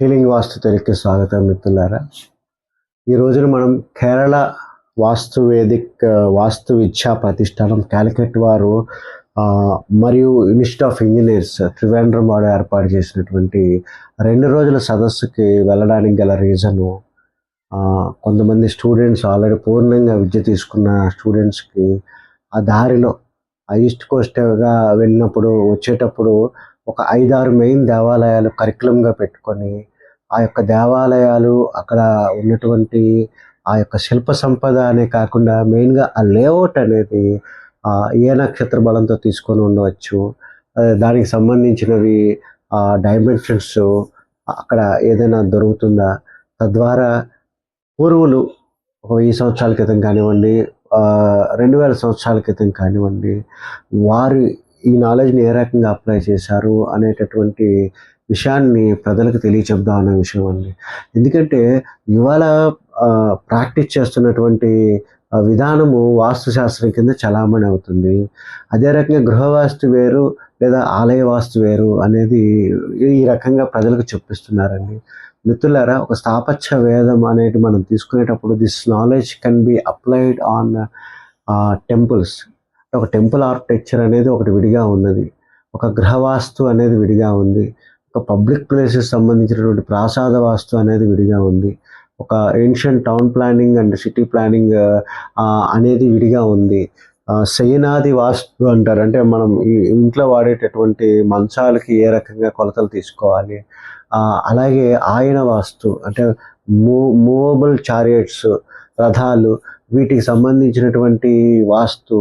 Healing వాస్తు తెలుగుకి స్వాగతం మిత్రులారా. ఈ రోజున మనం కేరళ వాస్తు వేదిక్ వాస్తు విద్యా ప్రతిష్టానం క్యాలికట్ వారు మరియు ఇన్స్టిట్యూట్ ఆఫ్ ఇంజనీర్స్ త్రివేంద్రం వారు ఏర్పాటు చేసినటువంటి రెండు రోజుల సదస్సుకి వెళ్ళడానికి గల రీజను కొంతమంది స్టూడెంట్స్ ఆల్రెడీ పూర్ణంగా విద్య తీసుకున్న స్టూడెంట్స్కి ఆ దారిలో ఆ ఈస్ట్ కోస్ట్గా వెళ్ళినప్పుడు వచ్చేటప్పుడు ఒక ఐదారు మెయిన్ దేవాలయాలు కరికులంగా పెట్టుకొని ఆ యొక్క దేవాలయాలు అక్కడ ఉన్నటువంటి ఆ యొక్క శిల్ప సంపద అనే కాకుండా మెయిన్గా ఆ లేఅవుట్ అనేది ఏ నక్షత్ర బలంతో తీసుకొని ఉండవచ్చు. దానికి సంబంధించినవి ఆ డైమెన్షన్స్ అక్కడ ఏదైనా దొరుకుతుందా? తద్వారా పూర్వులు ఒక వెయ్యి సంవత్సరాల క్రితం కానివ్వండి రెండు వేల సంవత్సరాల క్రితం కానివ్వండి వారి ఈ నాలెడ్జ్ని ఏ రకంగా అప్లై చేశారు అనేటటువంటి విషయాన్ని ప్రజలకు తెలియచెప్దాం అనే విషయం అండి. ఎందుకంటే ఇవాళ ప్రాక్టీస్ చేస్తున్నటువంటి విధానము వాస్తుశాస్త్రం కింద చలామణి అవుతుంది. అదే రకంగా గృహవాస్తు వేరు లేదా ఆలయ వాస్తు వేరు అనేది ఈ రకంగా ప్రజలకు చెప్పిస్తున్నారండి. మిత్రులారా ఒక స్థాపత్య వేదం అనేది మనం తీసుకునేటప్పుడు this knowledge can be applied on temples ఒక టెంపుల్ ఆర్కిటెక్చర్ అనేది ఒకటి విడిగా ఉన్నది. ఒక గృహవాస్తు అనేది విడిగా ఉంది. ఒక పబ్లిక్ ప్లేసెస్ సంబంధించినటువంటి ప్రాసాద వాస్తు అనేది విడిగా ఉంది. ఒక ancient town planning and city planning అనేది విడిగా ఉంది. శయనాది వాస్తు అంటారు. అంటే మనం ఇంట్లో వాడేటటువంటి మంచాలకి ఏ రకంగా కొలతలు తీసుకోవాలి? అలాగే ఆయన వాస్తు అంటే మూ మూవబుల్ చారియట్స్ రథాలు వీటికి సంబంధించినటువంటి వాస్తు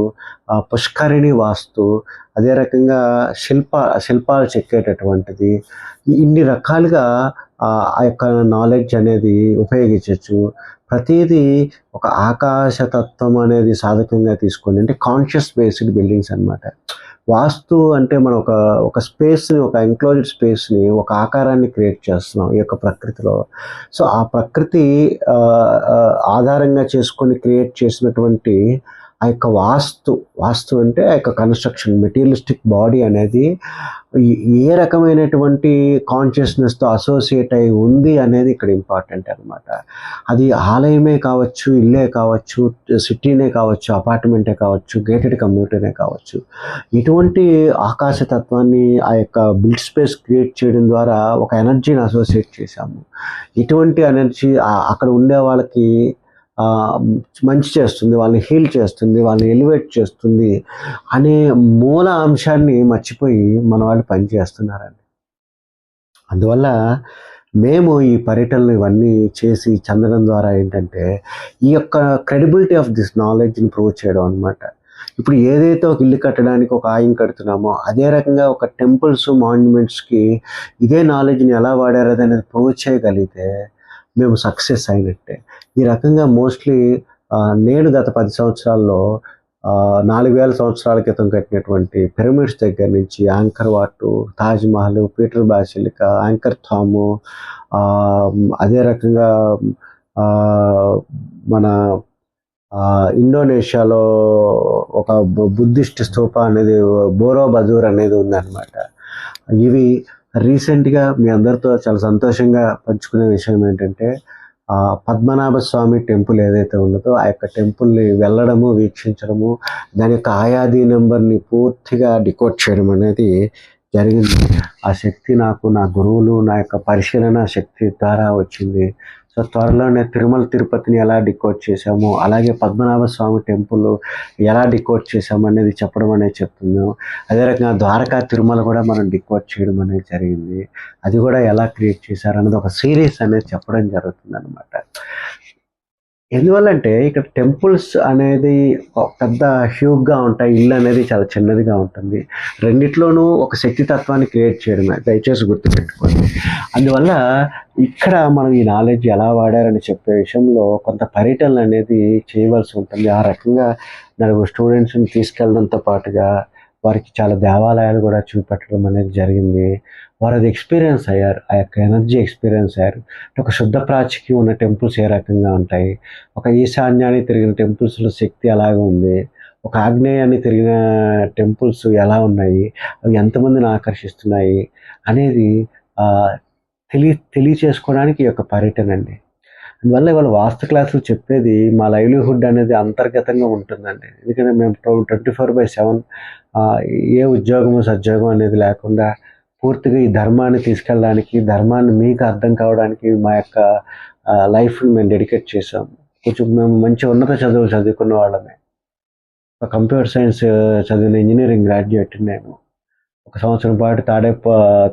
ఆ, పుష్కరిణి వాస్తు అదే రకంగా శిల్ప శిల్పాలు చెక్కేటటువంటిది ఇన్ని రకాలుగా ఆ యొక్క నాలెడ్జ్ అనేది ఉపయోగించవచ్చు ప్రతిదీ ఒక ఆకాశతత్వం అనేది సాధకంగా తీసుకోండి. అంటే కాన్షియస్ బేస్డ్ బిల్డింగ్స్ అన్నమాట. వాస్తు అంటే మనం ఒక ఒక స్పేస్ని ఒక ఎంక్లోజ్డ్ స్పేస్ని ఒక ఆకారాన్ని క్రియేట్ చేస్తున్నాం ఈ యొక్క ప్రకృతిలో. సో ఆ ప్రకృతి ఆధారంగా చేసుకొని క్రియేట్ చేసినటువంటి ఆ యొక్క వాస్తు వాస్తు అంటే ఆ యొక్క కన్స్ట్రక్షన్ మెటీరియలిస్టిక్ బాడీ అనేది ఏ రకమైనటువంటి కాన్షియస్నెస్తో అసోసియేట్ అయి ఉంది అనేది ఇక్కడ ఇంపార్టెంట్ అనమాట అది ఆలయమే కావచ్చు ఇల్లే కావచ్చు సిటీనే కావచ్చు అపార్ట్మెంటే కావచ్చు గేటెడ్ కమ్యూనిటీనే కావచ్చు. ఇటువంటి ఆకాశతత్వాన్ని ఆ యొక్క బిల్డ్ స్పేస్ క్రియేట్ చేయడం ద్వారా ఒక ఎనర్జీని అసోసియేట్ చేశాము. ఇటువంటి ఎనర్జీ అక్కడ ఉండే వాళ్ళకి మంచి చేస్తుంది వాళ్ళని హీల్ చేస్తుంది వాళ్ళని ఎలివేట్ చేస్తుంది అనే మూల అంశాన్ని మర్చిపోయి మన వాళ్ళు పనిచేస్తున్నారండి అందువల్ల మేము ఈ పర్యటనలు ఇవన్నీ చేసి చెందడం ద్వారా ఏంటంటే ఈ యొక్క క్రెడిబిలిటీ ఆఫ్ దిస్ నాలెడ్జ్ని ప్రూవ్ చేయడం అనమాట ఇప్పుడు ఏదైతే ఒక ఇల్లు కట్టడానికి ఒక ఆయం కడుతున్నామో అదే రకంగా ఒక టెంపుల్స్ మాన్యుమెంట్స్కి ఇదే నాలెడ్జ్ని ఎలా వాడారు అనేది ప్రూవ్ చేయగలిగితే మేము సక్సెస్ అయినట్టే. ఈ రకంగా మోస్ట్లీ నేను గత పది సంవత్సరాల్లో నాలుగు వేల సంవత్సరాల క్రితం కట్టినటువంటి పిరమిడ్స్ దగ్గర నుంచి Angkor Wat Taj Mahal Peter Basilica Angkor Thom అదే రకంగా మన ఇండోనేషియాలో ఒక బు- బుద్ధిస్ట్ స్థూప అనేది బోరో బదూర్ అనేది ఉందన్నమాట. ఇవి రీసెంట్గా మీ అందరితో చాలా సంతోషంగా పంచుకునే విషయం ఏంటంటే పద్మనాభ స్వామి టెంపుల్ ఏదైతే ఉన్నదో ఆ యొక్క టెంపుల్ని వెళ్ళడము వీక్షించడము దాని యొక్క ఆయాది నెంబర్ని పూర్తిగా డికోడ్ చేయడం అనేది జరిగింది. ఆ శక్తి నాకు నా గురువులు నా యొక్క పరిశీలన శక్తి ద్వారా వచ్చింది. సో త్వరలోనే తిరుమల తిరుపతిని ఎలా డికోడ్ చేశాము అలాగే పద్మనాభ స్వామి టెంపుల్ ఎలా డికోడ్ చేశాము అనేది చెప్పడం అనేది చెప్తున్నాము అదే రకంగా ద్వారకా తిరుమల కూడా మనం డికోడ్ చేయడం అనేది జరిగింది. అది కూడా ఎలా క్రియేట్ చేశారు అనేది ఒక సిరీస్ అనేది చెప్పడం జరుగుతుంది అనమాట ఎందువల్లంటే ఇక్కడ టెంపుల్స్ అనేది పెద్ద హ్యూగ్గా ఉంటాయి ఇల్లు అనేది చాలా చిన్నదిగా ఉంటుంది. రెండిట్లోనూ ఒక శక్తి తత్వాన్ని క్రియేట్ చేయడమే దయచేసి గుర్తుపెట్టుకోండి. అందువల్ల ఇక్కడ మనం ఈ నాలెడ్జ్ ఎలా వాడారని చెప్పే విషయంలో కొంత పర్యటనలు అనేది చేయవలసి ఉంటుంది. ఆ రకంగా నలుగురు స్టూడెంట్స్ని తీసుకెళ్ళడంతో పాటుగా వారికి చాలా దేవాలయాలు కూడా చూపెట్టడం అనేది జరిగింది. వారు అది ఎక్స్పీరియన్స్ అయ్యారు. ఆ యొక్క ఎనర్జీ ఎక్స్పీరియన్స్ అయ్యారు. ఒక శుద్ధ ప్రాచికి ఉన్న టెంపుల్స్ ఏ రకంగా ఉంటాయి? ఒక ఈశాన్యాన్ని తిరిగిన టెంపుల్స్లో శక్తి అలాగే ఉంది? ఒక ఆగ్నేయాన్ని తిరిగిన టెంపుల్స్ ఎలా ఉన్నాయి? అవి ఎంతమందిని ఆకర్షిస్తున్నాయి? అనేది తెలియ తెలియచేసుకోవడానికి ఈ యొక్క పర్యటన అండి. అందువల్ల ఇవాళ వాస్తు క్లాసులు చెప్పేది మా లైవ్లీహుడ్ అనేది అంతర్గతంగా ఉంటుందండి. ఎందుకంటే మేము ట్వంటీ ఫోర్ బై సెవెన్ ఏ ఉద్యోగము సద్యోగం అనేది లేకుండా పూర్తిగా ఈ ధర్మాన్ని తీసుకెళ్ళడానికి ధర్మాన్ని మీకు అర్థం కావడానికి మా యొక్క లైఫ్ని మేము డెడికేట్ చేసాం కొంచెం మేము మంచి ఉన్నత చదువులు చదువుకున్న వాళ్ళమే. కంప్యూటర్ సైన్స్ చదివిన ఇంజనీరింగ్ గ్రాడ్యుయేట్ నేను. ఒక సంవత్సరం పాటు తాడేప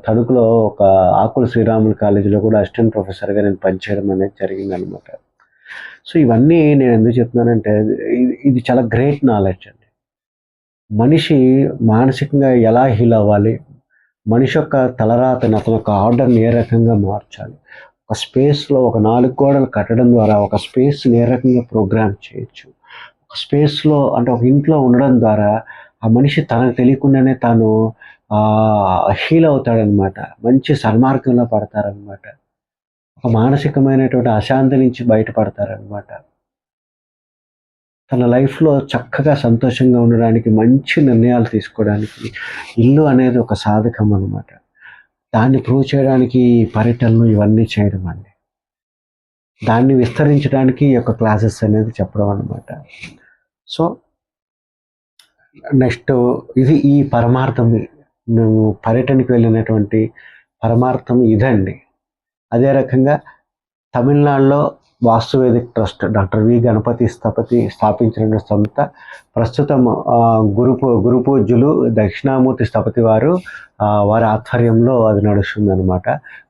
తణుకులో ఒక ఆకుల శ్రీరాములు కాలేజీలో కూడా అసిస్టెంట్ ప్రొఫెసర్గా నేను పనిచేయడం అనేది జరిగిందనమాట సో ఇవన్నీ నేను ఎందుకు చెప్తున్నానంటే ఇది ఇది చాలా గ్రేట్ నాలెడ్జ్ అండి. మనిషి మానసికంగా ఎలా హీల్ అవ్వాలి? మనిషి యొక్క తలరాతను అతని యొక్క ఆర్డర్ని ఏ రకంగా మార్చాలి? ఒక స్పేస్లో ఒక నాలుగు గోడలు కట్టడం ద్వారా ఒక స్పేస్ని ఏ రకంగా ప్రోగ్రామ్ చేయొచ్చు? ఒక స్పేస్లో అంటే ఒక ఇంట్లో ఉండడం ద్వారా ఆ మనిషి తనకు తెలియకుండానే తాను హీల్ అవుతాడనమాట. మంచి సన్మార్గంలో పడతారనమాట. ఒక మానసికమైనటువంటి అశాంతి నుంచి బయటపడతారనమాట. తన లైఫ్లో చక్కగా సంతోషంగా ఉండడానికి మంచి నిర్ణయాలు తీసుకోవడానికి ఇల్లు అనేది ఒక సాధకం అనమాట. దాన్ని ప్రూవ్ చేయడానికి ఈ పర్యటనలు ఇవన్నీ చేయడం అండి. దాన్ని విస్తరించడానికి ఈ యొక్క క్లాసెస్ అనేది చెప్పడం అనమాట. సో నెక్స్ట్ ఇది ఈ పరమార్థం. మేము పర్యటనకు వెళ్ళినటువంటి పరమార్థం ఇదండి అదే రకంగా తమిళనాడులో Vastuvedic trust doctor V Ganapati Sthapati స్థాపించిన సంస్థ ప్రస్తుతం గురు గురు పూజ్యులు దక్షిణామూర్తి స్థపతి వారు వారి ఆధ్వర్యంలో అది నడుస్తుందనమాట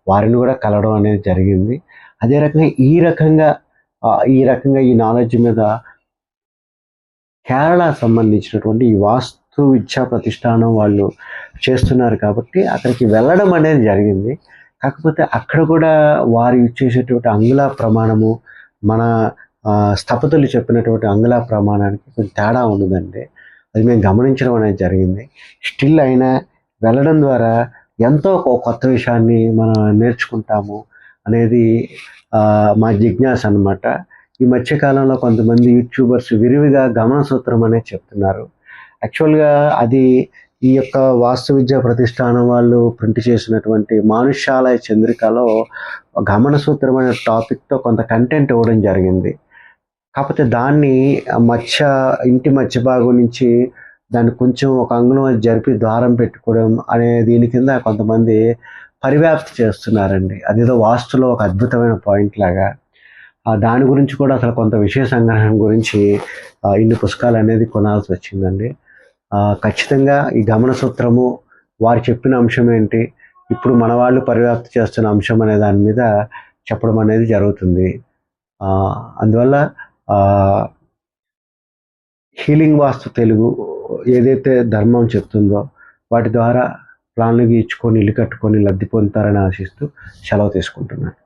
వారిని కూడా కలవడం అనేది జరిగింది. అదే రకంగా ఈ రకంగా ఈ రకంగా ఈ నాలెడ్జ్ మీద కేరళ సంబంధించినటువంటి ఈ వాస్తు విద్యా ప్రతిష్టానం వాళ్ళు చేస్తున్నారు కాబట్టి అక్కడికి వెళ్ళడం అనేది జరిగింది. కాకపోతే అక్కడ కూడా వారు యూజ్ చేసేటువంటి అంగుళ ప్రమాణము మన స్థపతులు చెప్పినటువంటి అంగుళ ప్రమాణానికి కొంచెం తేడా ఉన్నదండి. అది మేము గమనించడం అనేది జరిగింది. స్టిల్ అయినా వెళ్ళడం ద్వారా ఎంతో ఒక కొత్త విషయాన్ని మనం నేర్చుకుంటాము అనేది మా జిజ్ఞాస అన్నమాట. ఈ మధ్యకాలంలో కొంతమంది యూట్యూబర్స్ విరివిగా గమన సూత్రం అనేది చెప్తున్నారు. యాక్చువల్గా అది ఈ యొక్క వాస్తు విద్యా ప్రతిష్టానం వాళ్ళు ప్రింట్ చేసినటువంటి మానుష్యాలయ చంద్రికలో గమనసూత్రమైన టాపిక్తో కొంత కంటెంట్ ఇవ్వడం జరిగింది. కాకపోతే దాన్ని మధ్య ఇంటి మధ్య భాగం నుంచి దాన్ని కొంచెం ఒక అంగుళం జరిపి ద్వారం పెట్టుకోవడం అనే దీని కింద కొంతమంది పరివ్యాప్తి చేస్తున్నారండి. అదేదో వాస్తులో ఒక అద్భుతమైన పాయింట్ లాగా. దాని గురించి కూడా అసలు కొంత విషయ సంగ్రహం గురించి ఇన్ని పుస్తకాలు అనేది కొనాల్సి వచ్చిందండి. ఖచ్చితంగా ఈ గమన సూత్రము వారు చెప్పిన అంశం ఏంటి? ఇప్పుడు మన వాళ్ళు పరివ్యాప్తి చేస్తున్న అంశం అనే దాని మీద చెప్పడం అనేది జరుగుతుంది. అందువల్ల హీలింగ్ వాస్తు తెలుగు ఏదైతే ధర్మం చెప్తుందో వాటి ద్వారా ప్లాన్లు గీచుకొని ఇల్లు కట్టుకొని లబ్ధి పొందుతారని ఆశిస్తూ సెలవు తీసుకుంటున్నాను.